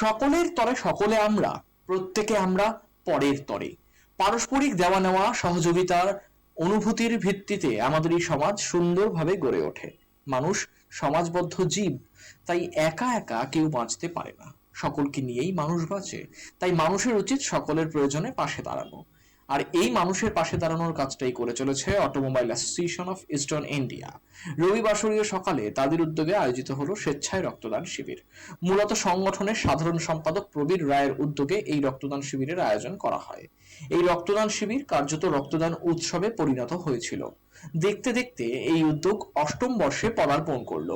সকলের তরে সকলে আমরা, প্রত্যেকে আমরা পরের তরে। পারস্পরিক দেওয়া নেওয়া সহযোগিতার অনুভূতির ভিত্তিতে আমাদের এই সমাজ সুন্দরভাবে গড়ে ওঠে। মানুষ সমাজবদ্ধ জীব, তাই একা একা কেউ বাঁচতে পারে না। সকলকে নিয়েই মানুষ বাঁচে, তাই মানুষের উচিত সকলের প্রয়োজনে পাশে দাঁড়ানো। আর এই মানুষের পাশে দাঁড়ানোর কাজটাই করে চলেছে automobile association of eastern India. রবিবাসরীয় সকালে তাদের উদ্যোগে আয়োজিত হলো স্বেচ্ছায় রক্তদান শিবির। মূলত সংগঠনের সাধারণ সম্পাদক প্রবীর রায়ের উদ্যোগে এই রক্তদান শিবিরের আয়োজন করা হয়। এই রক্তদান শিবির কার্যত রক্তদান উৎসবে পরিণত হয়েছিল। দেখতে দেখতে এই উদ্যোগ অষ্টম বর্ষে পদার্পণ করল।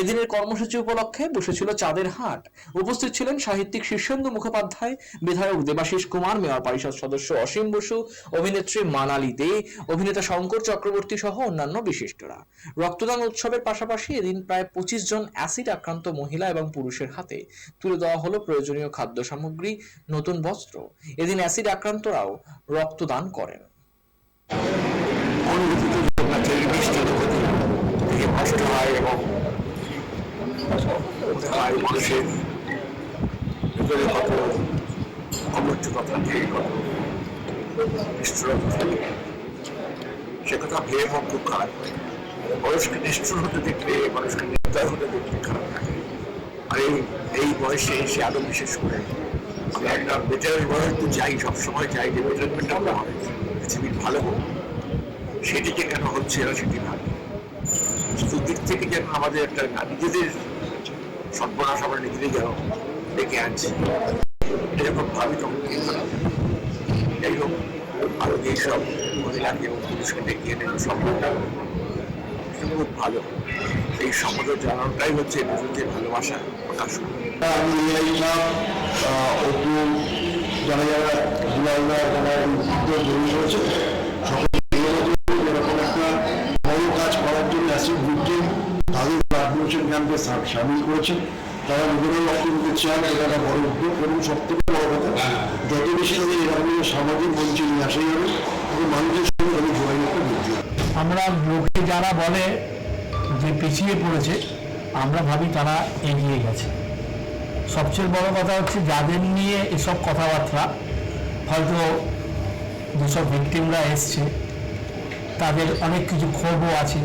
এদিনের কর্মসূচি উপলক্ষে বসেছিল চাঁদের হাট। উপস্থিত ছিলেন সাহিত্যিক শীর্ষেন্দু মুখোপাধ্যায়, বিধায়ক দেবাশিস কুমার, মেয়র পরিষদ সদস্য অসীম বসু, অভিনেত্রী মানালি দে, অভিনেতা শঙ্কর চক্রবর্তী সহ অন্যান্য বিশিষ্টরা। রক্তদান উৎসবের পাশাপাশি এদিন প্রায় পঁচিশ জন অ্যাসিড আক্রান্ত মহিলা এবং পুরুষের হাতে তুলে দেওয়া হলো প্রয়োজনীয় খাদ্য সামগ্রী, নতুন বস্ত্র। এদিন অ্যাসিড আক্রান্তরাও রক্তদান করেন। অনুভূতিতে হয় এবং হয় মানুষের ভিতরে কত কত নিষ্ঠুরতা থাকে সে কথা ভেবে মন খুব খারাপ মানুষকে নিষ্ঠুর হতে দেখলে মানুষকে নির্দয় হতে দেখলে খারাপ লাগে আর এই বয়সে এসে আরও বিশেষ করে আমি একটা বেটার ওয়ার্ল্ড তো চাই, সবসময় চাই যে বেটারমেন্টটা আমরা হয় পৃথিবীর ভালো হোক। সেটিকে কেন হচ্ছে না সেটি ভাবি চতুর্দিক থেকে যেন আমাদের একটা নিজেদের সর্বনাশ আমরা নিজেদের যেন ডেকে আনছি। এরকম ভাবি তখন কি খারাপ যাই হোক আরও যেসব মহিলাকে এবং পুরুষকে ডেকে এনে সেটা খুব ভালো। এই সম্বোধন জানানোটাই হচ্ছে নিজেদের ভালোবাসা প্রকাশ। আমি নাম অপু যারা যারা দুলালদা যারা এই উদ্যোগ গ্রহণ করেছে সকলকে এরকম একটা বড় কাজ করার জন্য অ্যাসিড ভিক্টিম তাদের ডোনেশন ক্যাম্পে সামিল করেছে তারা নিজেরাই দিতে চান, এটা বড় উদ্যোগ এবং সব থেকে বড় কথা, যত বেশি তাদের এরকম সামাজিক মঞ্চে নিয়ে আসা যাবে এবং মানুষের সঙ্গে তাদের যোগাযোগটা বৃদ্ধি আমরা লোকে যারা বলে যে পিছিয়ে পড়েছে, আমরা ভাবি তারা এগিয়ে গেছে। সবচেয়ে বড় কথা হচ্ছে, যাদের নিয়ে এসব কথাবার্তা, হয়তো যেসব ভিকটিমরা এসছে, তাদের অনেক কিছু ক্ষোভও আছে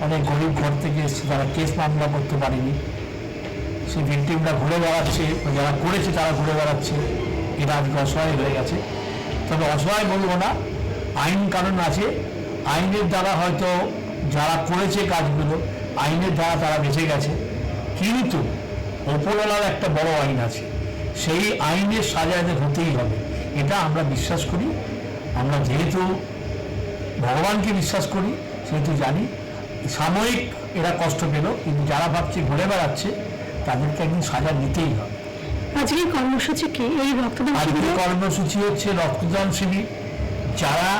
অনেক গরিব ঘর থেকে এসছে তারা কেস মামলা করতে পারেনি। সেই ভিকটিমরা ঘুরে বেড়াচ্ছে যারা করেছে তারা ঘুরে বেড়াচ্ছে। এরা আজকে অসহায় হয়ে গেছে। তবে অসহায় বলব না, আইন কারণ আছে। আইনের দ্বারা হয়তো যারা করেছে কাজগুলো, আইনের দ্বারা তারা বেঁচে গেছে। কিন্তু ওপরওয়ালার একটা বড় আইন আছে। সেই আইনের সাজা এদের হতেই হবে। এটা আমরা বিশ্বাস করি। আমরা যেহেতু ভগবানকে বিশ্বাস করি, সেহেতু জানি সাময়িক এরা কষ্ট পেল কিন্তু যারা ভাবছে ঘুরে বেড়াচ্ছে তাদেরকে একদিন সাজা নিতেই হবে। আজকে কর্মসূচি কি? এই রক্তদান আজকে কর্মসূচি হচ্ছে রক্তদান শিবির। যারা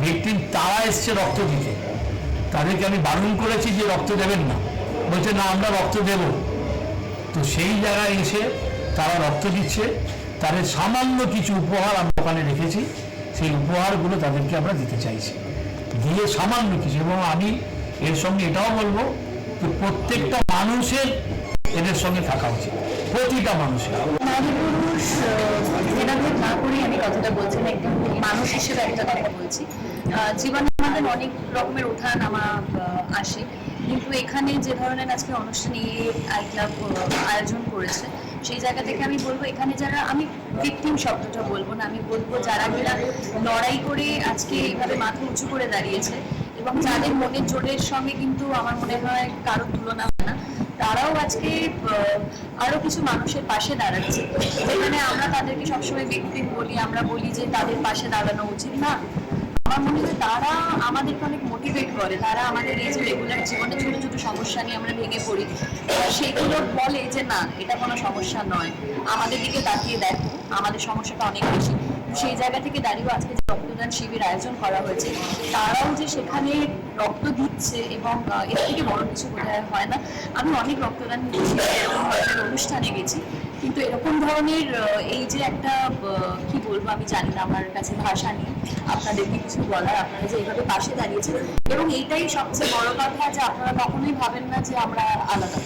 ভিকটিম তারা এসছে রক্ত দিতে। তাদেরকে আমি বারণ করেছি যে রক্ত দেবেন না। বলছে না আমরা রক্ত দেব। তো সেই জায়গায় এসে তারা রক্ত দিচ্ছে। তাদের সামান্য কিছু উপহার আমরা ওখানে রেখেছি। সেই উপহারগুলো তাদেরকে আমরা দিতে চাইছি। দিয়ে সামান্য কিছু এবং আমি এর সঙ্গে এটাও বলব যে প্রত্যেকটা মানুষের এদের সঙ্গে থাকা উচিত, প্রতিটা মানুষের। নারী পুরুষ ভেদাভেদ না করেই আমি কথাটা বলছি না একদম মানুষ হিসেবে একটা কথা বলছি। জীবনে আমাদের অনেক রকমের ওঠা নামা আসে। কিন্তু এখানে যে ধরনের আজকে অনুষ্ঠান এই আই ক্লাব আয়োজন করেছে, সেই জায়গা থেকে আমি বলব, এখানে যারা, আমি ভিকটিম শব্দটা বলব না, আমি বলব যারা কিনা লড়াই করে আজকে এইভাবে মাথা উঁচু করে দাঁড়িয়েছে এবং যাদের মনের জোরের সঙ্গে কিন্তু আমার মনে হয় কারও তুলনা হয় না, তারাও আজকে আরও কিছু মানুষের পাশে দাঁড়াচ্ছে। যেখানে আমরা তাদেরকে সবসময় ভিকটিম বলি, আমরা বলি যে তাদের পাশে দাঁড়ানো উচিত না। আমার মনে হয় তারা আমাদেরকে অনেক মোটিভেট করে। তারা আমাদের এই যে রেগুলার জীবনে ছোট ছোট সমস্যা নিয়ে আমরা ভেঙে পড়ি সেগুলো বলে যে, না, এটা কোনো সমস্যা নয়। আমাদের দিকে তাকিয়ে দেখো। আমাদের সমস্যাটা অনেক বেশি। সেই জায়গা থেকে দাঁড়িয়েও আজকে যে রক্তদান শিবির আয়োজন করা হয়েছে, তারাও যে সেখানে রক্ত দিচ্ছে এবং এর থেকে বড় কিছু বোধহয় হয় না। আমি অনেক রক্তদান অনুষ্ঠানে গেছি, কিন্তু এরকম ধরনের এই যে একটা কি বলব আমি জানি না আমার কাছে ভাষা নেই। আপনাদেরকে কিছু বলার, আপনারা যে এইভাবে পাশে দাঁড়িয়েছেন, এবং এইটাই সবচেয়ে বড় কথা যে আপনারা কখনোই ভাবেন না যে আমরা আলাদা।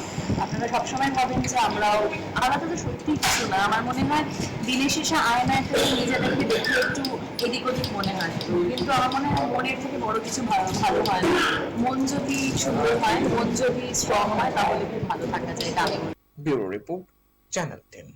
আপনারা সবসময় ভাবেন যে আমরাও আমরা তো সত্যি কিছু না। আমার মনে হয় দিনের শেষে আয়নায় থেকে নিজেদেরকে দেখে একটু এদিক ওদিক মনে হয়। কিন্তু আমার মনে হয় মনের থেকে বড় কিছু ভালো ভালো হয় মন যদি সুন্দর হয়, মন যদি স্ট্রং হয়, তাহলে খুব ভালো থাকা যায় মনে ব্যুরো রিপোর্ট, চ্যানেল টেন।